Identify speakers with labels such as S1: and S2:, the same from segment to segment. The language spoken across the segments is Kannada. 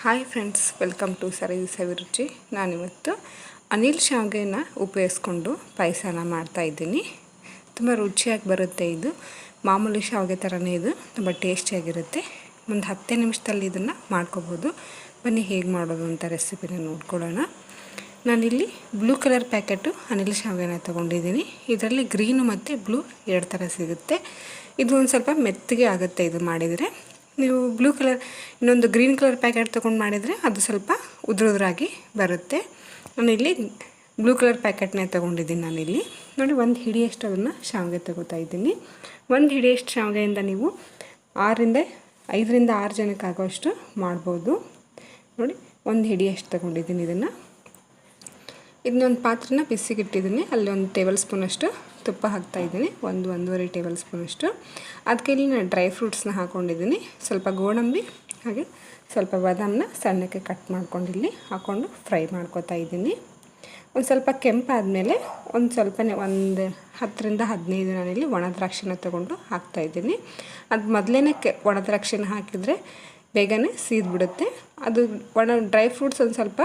S1: ಹಾಯ್ ಫ್ರೆಂಡ್ಸ್, ವೆಲ್ಕಮ್ ಟು ಸರಿ ಸವಿರುಚಿ. ನಾನಿವತ್ತು ಅನಿಲ್ ಶಾವಿಗೆನ ಉಪಯೋಗಿಸ್ಕೊಂಡು ಪಾಯಸನ ಮಾಡ್ತಾಯಿದ್ದೀನಿ ತುಂಬ ರುಚಿಯಾಗಿ ಬರುತ್ತೆ ಇದು. ಮಾಮೂಲಿ ಶಾವಿಗೆ ಥರನೇ ಇದು. ತುಂಬ ಟೇಸ್ಟಿಯಾಗಿರುತ್ತೆ. ಒಂದು ಹತ್ತೇ ನಿಮಿಷದಲ್ಲಿ ಇದನ್ನು ಮಾಡ್ಕೋಬೋದು. ಬನ್ನಿ ಹೇಗೆ ಮಾಡೋದು ಅಂತ ರೆಸಿಪಿನ ನೋಡ್ಕೊಳ್ಳೋಣ. ನಾನಿಲ್ಲಿ ಬ್ಲೂ ಕಲರ್ ಪ್ಯಾಕೆಟು ಅನಿಲ್ ಶಾವಿಗೆನ ತೊಗೊಂಡಿದ್ದೀನಿ. ಇದರಲ್ಲಿ ಗ್ರೀನು ಮತ್ತು ಬ್ಲೂ ಎರಡು ಥರ ಸಿಗುತ್ತೆ. ಇದು ಒಂದು ಸ್ವಲ್ಪ ಮೆತ್ತಗೆ ಆಗುತ್ತೆ ಇದು ಮಾಡಿದರೆ. ನೀವು ಬ್ಲೂ ಕಲರ್ ಇನ್ನೊಂದು ಗ್ರೀನ್ ಕಲರ್ ಪ್ಯಾಕೆಟ್ ತೊಗೊಂಡು ಮಾಡಿದರೆ ಅದು ಸ್ವಲ್ಪ ಉದುರುದ್ರಾಗಿ ಬರುತ್ತೆ. ನಾನಿಲ್ಲಿ ಬ್ಲೂ ಕಲರ್ ಪ್ಯಾಕೆಟ್ನೇ ತೊಗೊಂಡಿದ್ದೀನಿ ನಾನಿಲ್ಲಿ ನೋಡಿ, ಒಂದು ಹಿಡಿಯಷ್ಟು ಅದನ್ನು ಶಾವಿಗೆ ತಗೋತಾ ಇದ್ದೀನಿ. ಒಂದು ಹಿಡಿಯಷ್ಟು ಶಾವಿಗೆಯಿಂದ ನೀವು ಆರರಿಂದ ಐದರಿಂದ ಆರು ಜನಕ್ಕೆ ಆಗೋಷ್ಟು ಮಾಡ್ಬೋದು. ನೋಡಿ, ಒಂದು ಹಿಡಿಯಷ್ಟು ತೊಗೊಂಡಿದ್ದೀನಿ ಇದನ್ನು. ಇದನ್ನೊಂದು ಪಾತ್ರನ ಬಿಸಿಗಿಟ್ಟಿದ್ದೀನಿ. ಅಲ್ಲಿ ಒಂದು ಟೇಬಲ್ ಸ್ಪೂನಷ್ಟು ತುಪ್ಪ ಹಾಕ್ತಾಯಿದ್ದೀನಿ ಒಂದು ಒಂದೂವರೆ ಟೇಬಲ್ ಸ್ಪೂನಷ್ಟು ಅದಕ್ಕೆ ಇಲ್ಲಿ ನಾನು ಡ್ರೈ ಫ್ರೂಟ್ಸ್ನ ಹಾಕ್ಕೊಂಡಿದ್ದೀನಿ ಸ್ವಲ್ಪ ಗೋಡಂಬಿ ಹಾಗೆ ಸ್ವಲ್ಪ ಬಾದಾಮನ್ನ ಸಣ್ಣಕ್ಕೆ ಕಟ್ ಮಾಡ್ಕೊಂಡು ಇಲ್ಲಿ ಹಾಕ್ಕೊಂಡು ಫ್ರೈ ಮಾಡ್ಕೊತಾ ಇದ್ದೀನಿ. ಒಂದು ಸ್ವಲ್ಪ ಕೆಂಪಾದಮೇಲೆ ಒಂದು ಸ್ವಲ್ಪನೇ ಒಂದು ಹತ್ತರಿಂದ ಹದಿನೈದು ನಾನಿಲ್ಲಿ ಒಣ ದ್ರಾಕ್ಷಿನ ತೊಗೊಂಡು ಹಾಕ್ತಾಯಿದ್ದೀನಿ ಅದು ಮೊದಲೇ ಕೆ ಒಣ ದ್ರಾಕ್ಷಿನ ಹಾಕಿದರೆ ಬೇಗನೆ ಸೀದ್ಬಿಡುತ್ತೆ. ಅದು ಒಣ ಡ್ರೈ ಫ್ರೂಟ್ಸ್ ಒಂದು ಸ್ವಲ್ಪ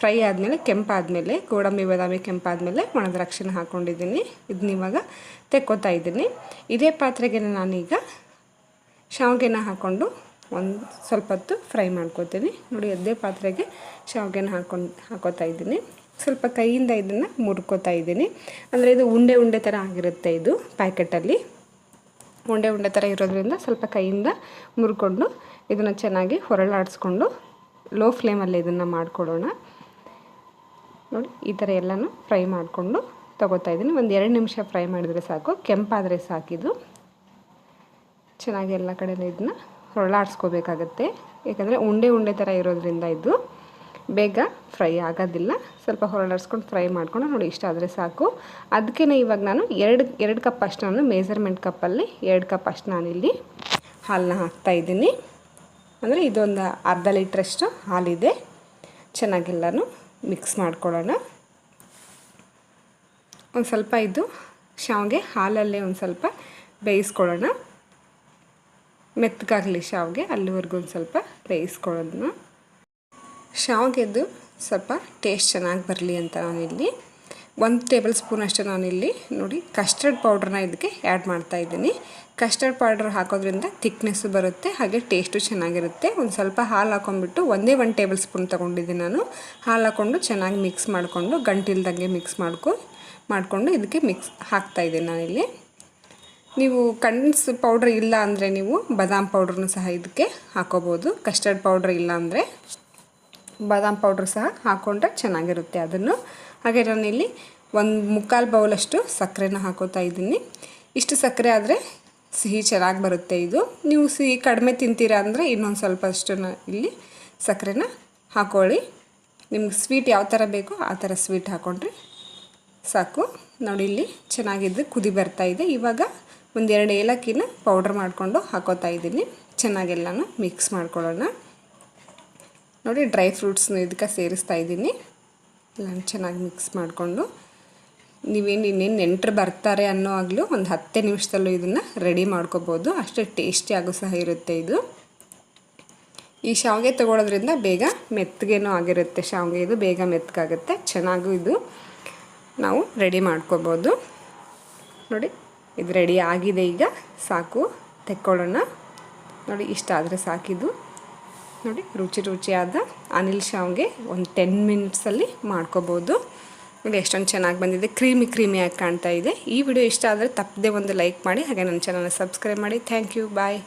S1: ಫ್ರೈ ಆದಮೇಲೆ ಕೆಂಪಾದಮೇಲೆ, ಗೋಡಂಬಿ, ಬಾದಾಮಿ ಕೆಂಪಾದಮೇಲೆ ಒಣದ್ರಾಕ್ಷಿನ ಹಾಕ್ಕೊಂಡಿದ್ದೀನಿ ಇದನ್ನ ಇವಾಗ ತೆಕ್ಕೋತಾ ಇದ್ದೀನಿ. ಇದೇ ಪಾತ್ರೆಗೆ ನಾನೀಗ ಶಾವಿಗೆನ ಹಾಕ್ಕೊಂಡು ಒಂದು ಸ್ವಲ್ಪ ಹೊತ್ತು ಫ್ರೈ ಮಾಡ್ಕೋತೀನಿ. ನೋಡಿ, ಅದೇ ಪಾತ್ರೆಗೆ ಶಾವಿಗೆನ ಹಾಕ್ಕೊಂಡು ಹಾಕೋತಾ ಇದ್ದೀನಿ. ಸ್ವಲ್ಪ ಕೈಯಿಂದ ಇದನ್ನು ಮುರ್ಕೋತಾ ಇದ್ದೀನಿ. ಅಂದರೆ ಇದು ಉಂಡೆ ಉಂಡೆ ಥರ ಆಗಿರುತ್ತೆ ಇದು ಪ್ಯಾಕೆಟಲ್ಲಿ. ಉಂಡೆ ಉಂಡೆ ಥರ ಇರೋದ್ರಿಂದ ಸ್ವಲ್ಪ ಕೈಯಿಂದ ಮುರ್ಕೊಂಡು ಇದನ್ನು ಚೆನ್ನಾಗಿ ಹೊರಳಾಡಿಸ್ಕೊಂಡು ಲೋ ಫ್ಲೇಮಲ್ಲಿ ಇದನ್ನು ಮಾಡಿಕೊಡೋಣ. ನೋಡಿ, ಈ ಥರ ಎಲ್ಲನೂ ಫ್ರೈ ಮಾಡಿಕೊಂಡು ತೊಗೋತಾ ಇದ್ದೀನಿ. ಒಂದು ಎರಡು ನಿಮಿಷ ಫ್ರೈ ಮಾಡಿದರೆ ಸಾಕು. ಕೆಂಪಾದರೆ ಸಾಕಿದು ಚೆನ್ನಾಗಿ ಎಲ್ಲ ಕಡೆ ಇದನ್ನ ಹೊರಳಾಡಿಸ್ಕೋಬೇಕಾಗತ್ತೆ ಯಾಕಂದರೆ ಉಂಡೆ ಉಂಡೆ ಥರ ಇರೋದ್ರಿಂದ ಇದು ಬೇಗ ಫ್ರೈ ಆಗೋದಿಲ್ಲ. ಸ್ವಲ್ಪ ಹೊರಳಾಡಿಸ್ಕೊಂಡು ಫ್ರೈ ಮಾಡಿಕೊಂಡು ನೋಡಿ, ಇಷ್ಟ ಆದರೆ ಸಾಕು. ಅದಕ್ಕೆ ಇವಾಗ ನಾನು ಎರಡು ಎರಡು ಕಪ್ ಅಷ್ಟು ನಾನು ಮೇಜರ್ಮೆಂಟ್ ಕಪ್ಪಲ್ಲಿ ಎರಡು ಕಪ್ ಅಷ್ಟು ನಾನಿಲ್ಲಿ ಹಾಲನ್ನ ಹಾಕ್ತಾಯಿದ್ದೀನಿ ಅಂದರೆ ಇದೊಂದು ಅರ್ಧ ಲೀಟ್ರಷ್ಟು ಹಾಲಿದೆ. ಚೆನ್ನಾಗೆಲ್ಲನೂ ಮಿಕ್ಸ್ ಮಾಡ್ಕೊಳ್ಳೋಣ. ಒಂದು ಸ್ವಲ್ಪ ಇದು ಶಾವಿಗೆ, ಹಾಲಲ್ಲೇ ಒಂದು ಸ್ವಲ್ಪ ಬೇಯಿಸ್ಕೊಳ್ಳೋಣ. ಮೆತ್ತಗಾಗಲಿ ಶಾವಿಗೆ, ಅಲ್ಲಿವರೆಗೂ ಒಂದು ಸ್ವಲ್ಪ ಬೇಯಿಸ್ಕೊಳ್ಳೋದನ್ನ. ಶಾವಿಗೆದು ಸ್ವಲ್ಪ ಟೇಸ್ಟ್ ಚೆನ್ನಾಗಿ ಬರಲಿ ಅಂತ ನಾನಿಲ್ಲಿ. ಒಂದು ಟೇಬಲ್ ಸ್ಪೂನ್ ಅಷ್ಟು ನಾನಿಲ್ಲಿ. ನೋಡಿ ಕಸ್ಟರ್ಡ್ ಪೌಡ್ರನ್ನ ಇದಕ್ಕೆ ಆ್ಯಡ್ ಮಾಡ್ತಾ ಇದ್ದೀನಿ. ಕಸ್ಟರ್ಡ್ ಪೌಡ್ರ್ ಹಾಕೋದ್ರಿಂದ ತಿಕ್ನೆಸ್ಸು ಬರುತ್ತೆ, ಹಾಗೆ ಟೇಸ್ಟು ಚೆನ್ನಾಗಿರುತ್ತೆ. ಒಂದು ಸ್ವಲ್ಪ ಹಾಲು ಹಾಕೊಂಡ್ಬಿಟ್ಟು ಒಂದೇ ಒಂದು ಟೇಬಲ್ ಸ್ಪೂನ್ ತೊಗೊಂಡಿದ್ದೀನಿ ನಾನು. ಹಾಲು ಹಾಕ್ಕೊಂಡು ಚೆನ್ನಾಗಿ ಮಿಕ್ಸ್ ಮಾಡಿಕೊಂಡು, ಗಂಟಿಲ್ದಂಗೆ ಮಿಕ್ಸ್ ಮಾಡ್ಕೊ, ಮಾಡಿಕೊಂಡು ಇದಕ್ಕೆ ಮಿಕ್ಸ್ ಹಾಕ್ತಾಯಿದ್ದೀನಿ ನಾನಿಲ್ಲಿ. ನೀವು ಕಂಡೆನ್ಸ್ ಪೌಡ್ರ್ ಇಲ್ಲ ಅಂದರೆ ನೀವು ಬದಾಮ್ ಪೌಡ್ರನ್ನು ಸಹ ಇದಕ್ಕೆ ಹಾಕೋಬೋದು. ಕಸ್ಟರ್ಡ್ ಪೌಡ್ರ್ ಇಲ್ಲ ಅಂದರೆ. ಬಾದಾಮ್ ಪೌಡ್ರ್ ಸಹ ಹಾಕ್ಕೊಂಡ್ರೆ ಚೆನ್ನಾಗಿರುತ್ತೆ ಅದನ್ನು. ಹಾಗೆ ನಾನಿಲ್ಲಿ ಒಂದು ಮುಕ್ಕಾಲು ಬೌಲಷ್ಟು ಸಕ್ಕರೆನ ಹಾಕೋತಾ ಇದ್ದೀನಿ. ಇಷ್ಟು ಸಕ್ಕರೆ ಆದರೆ ಸಿಹಿ ಚೆನ್ನಾಗಿ ಬರುತ್ತೆ ಇದು. ನೀವು ಸಿಹಿ ಕಡಿಮೆ ತಿಂತೀರಾ ಅಂದರೆ ಇನ್ನೊಂದು ಸ್ವಲ್ಪ ಅಷ್ಟನ್ನು ಇಲ್ಲಿ ಸಕ್ಕರೆನ ಹಾಕೊಳ್ಳಿ. ನಿಮ್ಗೆ ಸ್ವೀಟ್ ಯಾವ ಥರ ಬೇಕೋ ಆ ಥರ ಸ್ವೀಟ್ ಹಾಕ್ಕೊಂಡ್ರೆ ಸಾಕು. ನೋಡಿ ಇಲ್ಲಿ ಚೆನ್ನಾಗಿದ್ದು ಕುದಿ ಬರ್ತಾ ಇದೆ. ಇವಾಗ ಒಂದೆರಡು ಏಲಕ್ಕಿನ ಪೌಡ್ರ್ ಮಾಡಿಕೊಂಡು ಹಾಕೋತಾ ಇದ್ದೀನಿ. ಚೆನ್ನಾಗೆಲ್ಲನೂ ಮಿಕ್ಸ್ ಮಾಡ್ಕೊಳ್ಳೋಣ. ನೋಡಿ ಡ್ರೈ ಫ್ರೂಟ್ಸ್ನ ಇದಕ್ಕೆ ಸೇರಿಸ್ತಾ ಇದ್ದೀನಿ. ಎಲ್ಲ ಚೆನ್ನಾಗಿ ಮಿಕ್ಸ್ ಮಾಡಿಕೊಂಡು. ನೀವೇನು ಇನ್ನೇನು ನೆಂಟರು ಬರ್ತಾರೆ ಅನ್ನೋ ಆಗಲೂ ಒಂದು ಹತ್ತೇ ನಿಮಿಷದಲ್ಲೂ ಇದನ್ನು ರೆಡಿ ಮಾಡ್ಕೋಬೋದು. ಅಷ್ಟೇ ಟೇಸ್ಟಿಯಾಗೂ ಸಹ ಇರುತ್ತೆ ಇದು. ಈ ಶಾವಿಗೆ ತೊಗೊಳೋದ್ರಿಂದ ಬೇಗ ಮೆತ್ತಗೇನೋ ಆಗಿರುತ್ತೆ. ಶಾವಿಗೆ ಇದು ಬೇಗ ಮೆತ್ತಗಾಗುತ್ತೆ. ಚೆನ್ನಾಗೂ ಇದು ನಾವು ರೆಡಿ ಮಾಡ್ಕೋಬೋದು. ನೋಡಿ, ಇದು ರೆಡಿ ಆಗಿದೆ ಈಗ. ಸಾಕು, ತೆಕ್ಕೊಳ್ಳೋಣ. ನೋಡಿ ಇಷ್ಟ ಆದರೆ ಸಾಕಿದ್ದು. ನೋಡಿ, ರುಚಿ ರುಚಿಯಾದ ಅನಿಲ್ ಶಾವ್ಗೆ ಒಂದು ಟೆನ್ ಮಿನಿಟ್ಸಲ್ಲಿ ಮಾಡ್ಕೋಬೋದು. ನೋಡಿ, ಎಷ್ಟೊಂದು ಚೆನ್ನಾಗಿ ಬಂದಿದೆ. ಕ್ರೀಮಿ, ಕ್ರೀಮಿಯಾಗಿ ಕಾಣ್ತಾ ಇದೆ. ಈ ವಿಡಿಯೋ ಇಷ್ಟ ಆದರೆ ತಪ್ಪದೆ ಒಂದು ಲೈಕ್ ಮಾಡಿ, ಹಾಗೆ ನನ್ನ ಚಾನಲ್ನ ಸಬ್ಸ್ಕ್ರೈಬ್ ಮಾಡಿ. Thank you bye